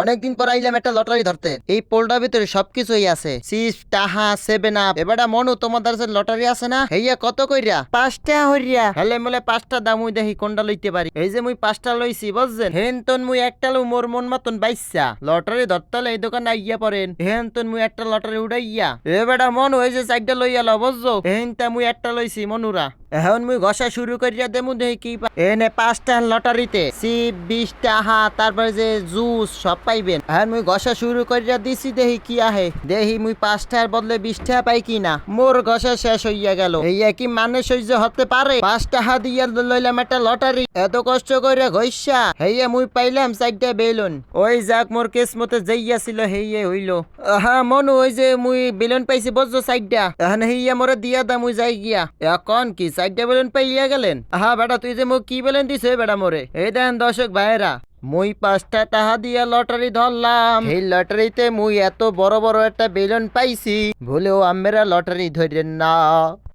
অনেকদিন পর আইলাম একটা লটারি ধরতে। এই পোলটার ভিতরে সবকিছুই আছে। চিপস টাহা সেভেন আপ এবারে মনু তোমাদের যে লটারি আছে না হেইয়া কত কইরা? পাঁচটা হইয়া। হেলে মলে পাঁচটা দাম মুই দেখি কোনটা লইতে পারি। এই যে মুই পাঁচটা লইছি বুঝছেন? হেন তন মুই একটা লো মোর মন মতন বাইসা। লটারি ধরতে এই দোকানে আইয়া পড়েন। হেন তন মুই একটা লটারি উড়াইয়া। এবারে মন ওই যে চারটা লইয়া লো বুঝছ? হেন তা মুই একটা লইছি মনুরা। এখন মুই ঘষা শুরু করিয়া দেমু দেখি কি এনে পাঁচটা লটারিতে সিপ বিশটা, হা, তারপরে যে জুস সব পাইবেন। এখন মুই ঘষা শুরু করিয়া দিছি দেখি কি আহে। দেখি মুই পাঁচটার বদলে বিশটা পাই কি না মোর ঘষা শেষ হইয়া গেল। এই কি মানে সহ্য হতে পারে? পাঁচটা হা দিয়া লইলাম একটা লটারি। এত কষ্ট করে ঘষা হেইয়া মুই পাইলাম চারটা বেলুন। ওই যাক, মোর কেস মতে যাইয়া ছিল হেইয়ে হইল। হ্যাঁ মনু, ওই যে মুই বেলুন পাইছি বুঝছ চারটা। এখন হেইয়া মোরে দিয়া দা, মুই যাই গিয়া। এখন কি চারটা বেলুন পাইয়া গেলেন। আহা বেটা, তুই যে মোক কি বেলুন দিছে বেটা মোরে? এই দেন দর্শক ভাইরা মুই পাঁচটা তাহা দিয়া লটারি ধরলাম। এই লটারিতে মুই এত বড় বড় একটা বেলুন পাইছি। ভুলেও আমেরা লটারি ধরেন না।